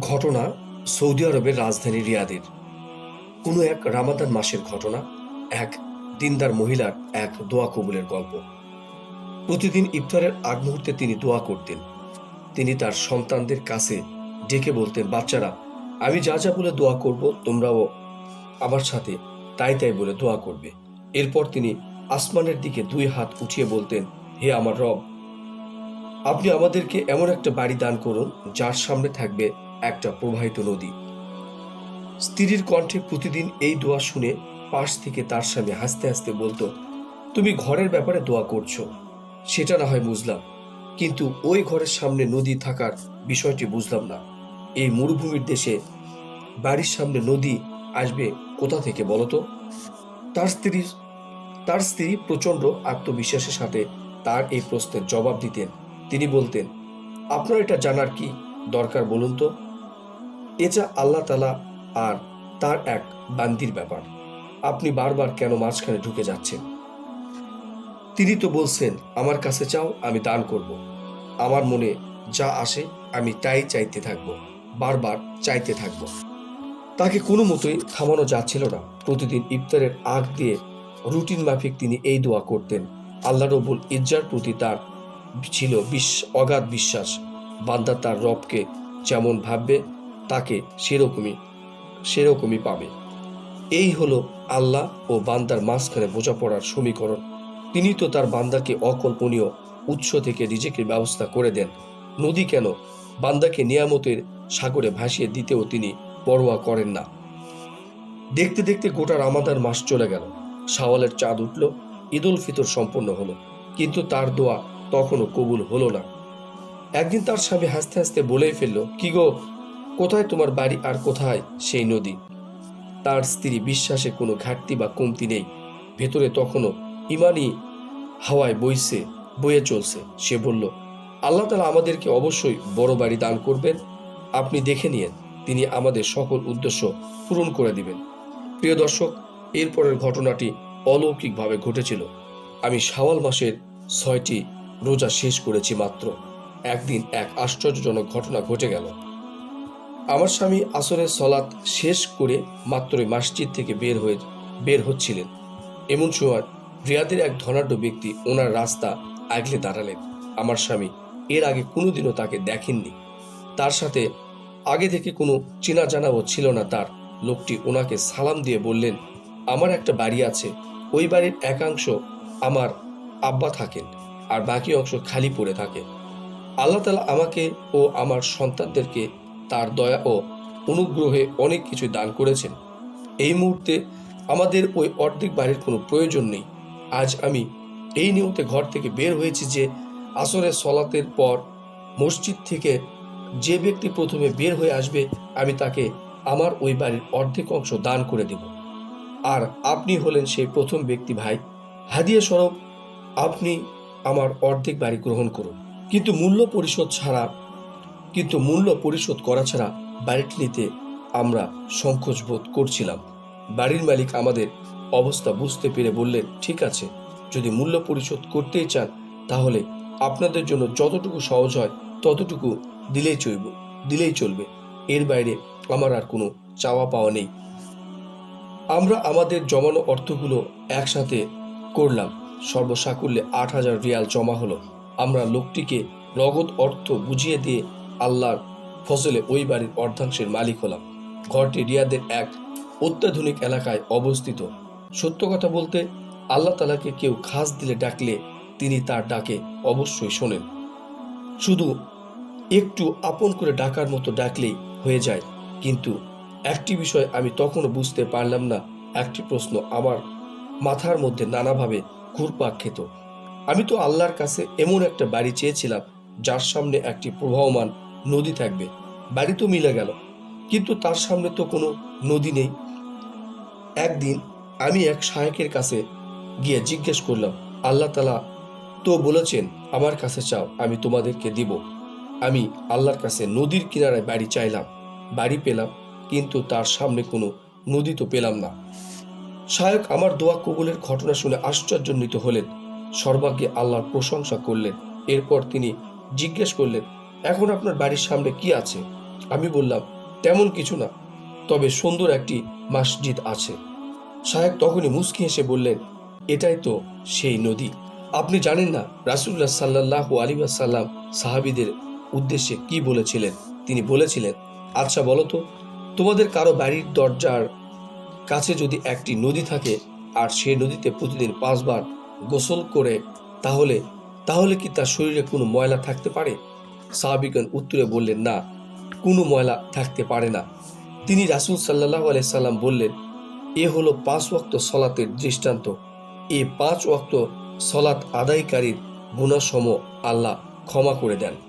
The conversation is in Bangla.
ঘটনা সৌদি আরবের রাজধানী রিয়াদের। কোনো এক রামাদান মাসের ঘটনা, এক দিনদার মহিলার এক দোয়া কবুলের গল্প। প্রতিদিন ইফতারের আগ মুহূর্তে তিনি দোয়া করতেন। তিনি তার সন্তানদের কাছে ডেকে বলতেন, বাচ্চারা, আমি যা যা বলে দোয়া করব, তোমরাও আমার সাথে তাই তাই বলে দোয়া করবে। এরপর তিনি আসমানের দিকে দুই হাত উঠিয়ে বলতেন, হে আমার রব, আপনি আমাদেরকে এমন একটা বাড়ি দান করুন, যার সামনে থাকবে একটা প্রবাহিত নদী। স্ত্রীর কণ্ঠে প্রতিদিন এই দোয়া শুনে পাশ থেকে তার স্বামী হাসতে হাসতে বলতো, তুমি ঘরের ব্যাপারে দোয়া করছ। সেটা না হয় বুঝলাম। কিন্তু ওই ঘরের সামনে নদী থাকার বিষয়টি বুঝলাম না। এই মরুভূমির দেশে বাড়ির সামনে নদী আসবে কোথা থেকে বলতো তার স্ত্রী তার স্ত্রী প্রচণ্ড আত্মবিশ্বাসের সাথে তার এই প্রশ্নের জবাব দিতেন। তিনি বলতেন, আপনার এটা জানার কি দরকার বলুন তো? এটা আল্লাহ তালা আর তার এক বান্দির ব্যাপার। আপনি বারবার কেন মাঝখানে ঢুকে যাচ্ছেন? তিনি তো বলছেন, আমার কাছে চাও, আমি দান করব। আমার মনে যা আসে, আমি তাই চাইতে থাকব, বারবার চাইতে থাকব। তাকে কোনো মতোই থামানো যাচ্ছিল না। প্রতিদিন ইফতারের আগ দিয়ে রুটিন মাফিক তিনি এই দোয়া করতেন, আল্লাহ রবুল ইজ্জার প্রতি তার ছিল বিশ, অগাধ বিশ্বাস। বান্দা তার রবকে যেমন ভাববে তাকে সেরকমই সেরকমই পাবে। এই হলো আল্লাহ ও বান্দার মাঝখানে বোঝাপড়ার সমীকরণ। তিনি তো তার বান্দাকে অকল্পনীয় উৎস থেকে রিজেকের ব্যবস্থা করে দেন। নদী কেন? বান্দাকে নিয়ামতের সাগরে ভাসিয়ে দিতেও তিনি পরোয়া করেন না। দেখতে দেখতে গোটা রামাদান মাস চলে গেল। সাওয়ালের চাঁদ উঠল, ঈদুল ফিতর সম্পন্ন হলো। কিন্তু তার দোয়া তখনও কবুল হলো না। একদিন তার স্বামী হাসতে হাসতে বলেই ফেলল, কি গো কোথায় তোমার বাড়ি আর কোথায় সেই নদী? তার স্ত্রী বিশ্বাসে কোনো ঘাটতি বা কমতি নেই। ভেতরে তখনও ইমানি হাওয়ায় বইছে, বয়ে চলছে। সে বলল, আল্লাহ তালা আমাদেরকে অবশ্যই বড় বাড়ি দান করবেন। আপনি দেখে নিয়েন, তিনি আমাদের সকল উদ্দেশ্য পূরণ করে দিবেন। প্রিয় দর্শক, এরপরের ঘটনাটি অলৌকিকভাবে ঘটেছিল। আমি শাওয়াল মাসের ছয়টি রোজা শেষ করেছি মাত্র। একদিন এক আশ্চর্যজনক ঘটনা ঘটে গেল। আমার স্বামী আসরের সলাৎ শেষ করে মাত্রই মসজিদ থেকে বের হয়ে বের হচ্ছিলেন। এমন সময় রিয়াদের এক ধনাঢ্য ব্যক্তি ওনার রাস্তা আগলে দাঁড়ালেন। আমার স্বামী এর আগে কোনোদিনও তাকে দেখেননি। তার সাথে আগে থেকে কোনো চেনা জানাও ছিল না তার। লোকটি ওনাকে সালাম দিয়ে বললেন, আমার একটা বাড়ি আছে। ওই বাড়ির একাংশ আমার আব্বা থাকেন আর বাকি অংশ খালি পড়ে থাকে। আল্লাহ তালা আমাকে ও আমার সন্তানদেরকে তার দয়া ও অনুগ্রহে অনেক কিছু দান করেছেন। এই মুহূর্তে আমাদের ওই অর্ধেক বাড়ির কোনো প্রয়োজন নেই। আজ আমি এই নিয়মতে ঘর থেকে বের হয়েছি যে আসরের সলাতের পর মসজিদ থেকে যে ব্যক্তি প্রথমে বের হয়ে আসবে, আমি তাকে আমার ওই বাড়ির অর্ধেক অংশ দান করে দেব। আর আপনি হলেন সেই প্রথম ব্যক্তি ভাই। হাদিয়া স্বরূপ, আপনি আমার অর্ধেক বাড়ি গ্রহণ করুন। কিন্তু মূল্য পরিশোধ ছাড়া কিন্তু মূল্য পরিশোধ করা ছাড়া বাড়িটি নিতে আমরা সংকোচ বোধ করছিলাম। বাড়ির মালিক আমাদের অবস্থা বুঝতে পেরে বললেন, ঠিক আছে, যদি মূল্য পরিশোধ করতেই চান, তাহলে আপনাদের জন্য যতটুকু সহজ হয় ততটুকু দিলেই চলব, দিলেই চলবে। এর বাইরে আমার আর কোনো চাওয়া পাওয়া নেই। আমরা আমাদের জমানো অর্থগুলো একসাথে করলাম। সর্বসাকুল্যে আট হাজার রিয়াল জমা হলো। আমরা লোকটিকে নগদ অর্থ বুঝিয়ে দিয়ে আল্লাহর ফসলে ওই বাড়ির অর্ধাংশের মালিক হলাম। ঘরটি রিয়াদের এক অত্যাধুনিক এলাকায় অবস্থিত। সত্য কথা বলতে, আল্লাহ তালাকে কেউ খাস দিলে ডাকলে তিনি তার ডাকে অবশ্যই শোনেন। শুধু একটু আপন করে ডাকার মতো ডাকলেই হয়ে যায়, কিন্তু একটি বিষয় আমি তখনও বুঝতে পারলাম না, একটি প্রশ্ন আমার মাথার মধ্যে নানাভাবে ঘুরপাক খেত। আমি তো আল্লাহর কাছে এমন একটা বাড়ি চেয়েছিলাম, যার সামনে একটি প্রবাহমান নদী থাকবে। বাড়ি তো মিলে গেল, কিন্তু তার সামনে তো কোনো নদী নেই। একদিন আমি এক শায়কের কাছে গিয়ে জিজ্ঞেস করলাম, আল্লাহ তালা তো বলেছেন, আমার কাছে চাও, আমি তোমাদেরকে দিব। আমি আল্লাহর কাছে নদীর কিনারায় বাড়ি চাইলাম, বাড়ি পেলাম, কিন্তু তার সামনে কোনো নদী তো পেলাম না। শায়ক আমার দোয়া কবুলের ঘটনা শুনে আশ্চর্যান্বিত হলেন। সর্বাগ্যে আল্লাহর প্রশংসা করলেন। এরপর তিনি জিজ্ঞেস করলেন এখন আপনার বাড়ির সামনে কি আছে? আমি বললাম, তেমন কিছু না, তবে সুন্দর একটি মসজিদ আছে। সাহেব তখনই মুস্কি হেসে বললেন, এটাই তো সেই নদী। আপনি জানেন না রাসুল্লাহ সাল্লাহ আলী সাল্লাম সাহাবিদের উদ্দেশ্যে কি বলেছিলেন? তিনি বলেছিলেন আচ্ছা বলো তো, তোমাদের কারও বাড়ির দরজার কাছে যদি একটি নদী থাকে, আর সে নদীতে প্রতিদিন পাঁচবার গোসল করে, তাহলে তাহলে কি তার শরীরে কোনো ময়লা থাকতে পারে? সাহাবিগণ উত্তরে বললেন, না, কোনো ময়লা থাকতে পারে না। তিনি রাসুল সাল্লাহ সাল্লাম বললেন, এ হলো পাঁচ ওয়াক্ত সলাতের দৃষ্টান্ত। এ পাঁচ ওয়াক্ত সলাত আদায়কারীর গুণাসম আল্লাহ ক্ষমা করে দেন।